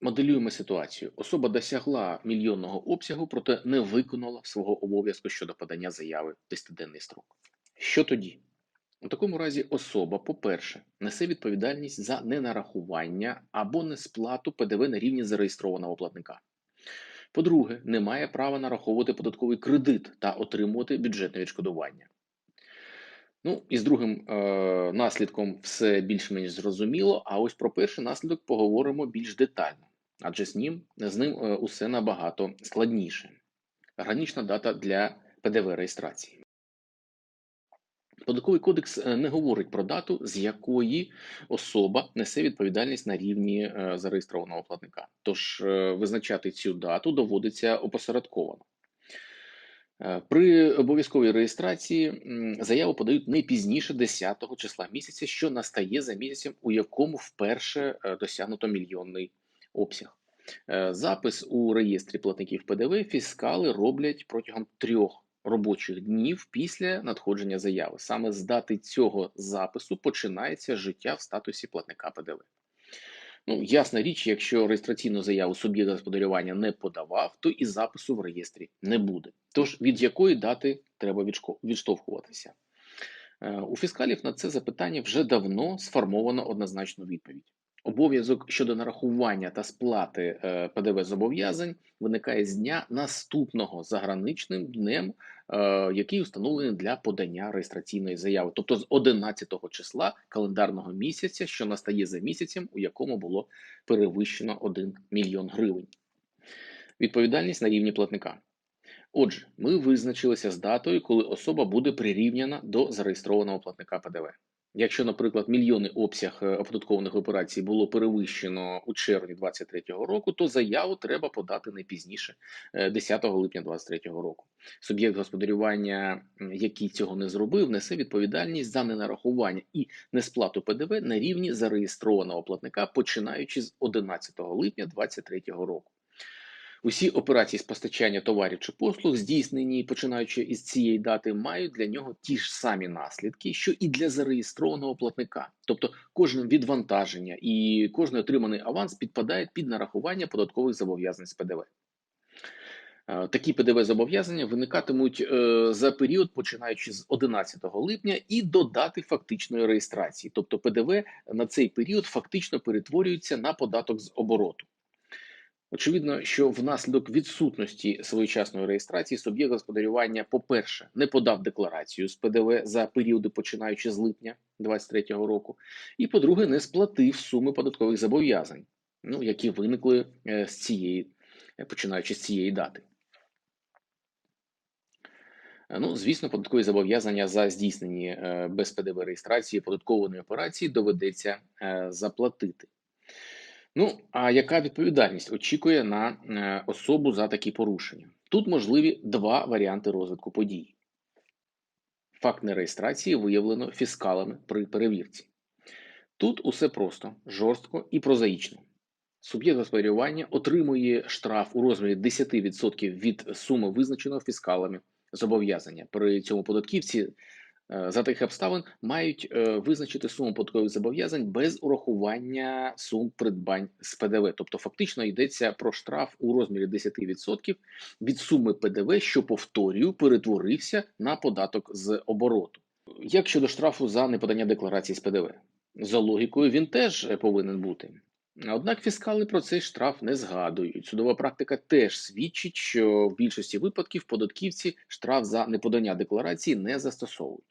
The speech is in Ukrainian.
Моделюємо ситуацію. Особа досягла мільйонного обсягу, проте не виконала свого обов'язку щодо подання заяви в 10-денний строк. Що тоді? У такому разі особа, по-перше, несе відповідальність за ненарахування або несплату ПДВ на рівні зареєстрованого платника. По-друге, не має права нараховувати податковий кредит та отримувати бюджетне відшкодування. Ну, і з другим е, наслідком все більш-менш зрозуміло. А ось про перший наслідок поговоримо більш детально, адже з ним, з ним е, усе набагато складніше. Гранічна дата для ПДВ реєстрації. Податковий кодекс е, не говорить про дату, з якої особа несе відповідальність на рівні е, зареєстрованого платника. Тож визначати цю дату доводиться опосередковано. При обов'язковій реєстрації заяву подають не пізніше 10 числа місяця, що настає за місяцем, у якому вперше досягнуто мільйонний обсяг. Е, Запис у реєстрі платників ПДВ фіскали роблять протягом трьох робочих днів після надходження заяви. Саме з дати цього запису починається життя в статусі платника ПДВ. Ну, ясна річ, якщо реєстраційну заяву суб'єкт господарювання не подавав, то і запису в реєстрі не буде. Тож від якої дати треба відштовхуватися? Е, У фіскалів на це запитання вже давно сформовано однозначну відповідь. Обов'язок щодо нарахування та сплати е, ПДВ зобов'язань виникає з дня наступного заграничним днем, е, який установлений для подання реєстраційної заяви, тобто з 11 числа календарного місяця, що настає за місяцем, у якому було перевищено 1 мільйон гривень. Відповідальність на рівні платника. Отже, ми визначилися з датою, коли особа буде прирівняна до зареєстрованого платника ПДВ. Якщо, наприклад, мільйонний обсяг е, оподаткованих операцій було перевищено у червні 2023 року, то заяву треба подати не пізніше е, 10 липня 2023 року. Суб'єкт господарювання, який цього не зробив, несе відповідальність за ненарахування і несплату ПДВ на рівні зареєстрованого платника, починаючи з 11 липня 2023 року. Усі операції з постачання товарів чи послуг, здійснені починаючи із цієї дати, мають для нього ті ж самі наслідки, що і для зареєстрованого платника. Тобто кожне відвантаження і кожний отриманий аванс підпадає під нарахування податкових зобов'язань з ПДВ. Е, Такі ПДВ зобов'язання виникатимуть е, за період, починаючи з 11 липня і до дати фактичної реєстрації. Тобто ПДВ на цей період фактично перетворюється на податок з обороту. Очевидно, що внаслідок відсутності своєчасної реєстрації суб'єкт господарювання, по-перше, не подав декларацію з ПДВ за періоди, починаючи з липня 2023 року, і по-друге, не сплатив суми податкових зобов'язань, ну, які виникли е, з цієї, е, починаючи з цієї дати. Е, Ну, звісно, податкові зобов'язання за здійснені без ПДВ реєстрації податкованої операції доведеться заплатити. Ну, а яка відповідальність очікує на е, особу за такі порушення? Тут можливі два варіанти розвитку подій. Факт нереєстрації виявлено фіскалами при перевірці. Тут усе просто, жорстко і прозаїчно. Суб'єкт господарювання отримує штраф у розмірі 10% від суми визначеного фіскалами зобов'язання. При цьому податківці за таких обставин мають е, визначити суму податкових зобов'язань без урахування сум придбань з ПДВ. Тобто, фактично йдеться про штраф у розмірі 10% від суми ПДВ, що повторюю, перетворився на податок з обороту. Як щодо штрафу за неподання декларації з ПДВ? За логікою, він теж е, повинен бути. Однак фіскали про цей штраф не згадують. Судова практика теж свідчить, що в більшості випадків податківці штраф за неподання декларації не застосовують.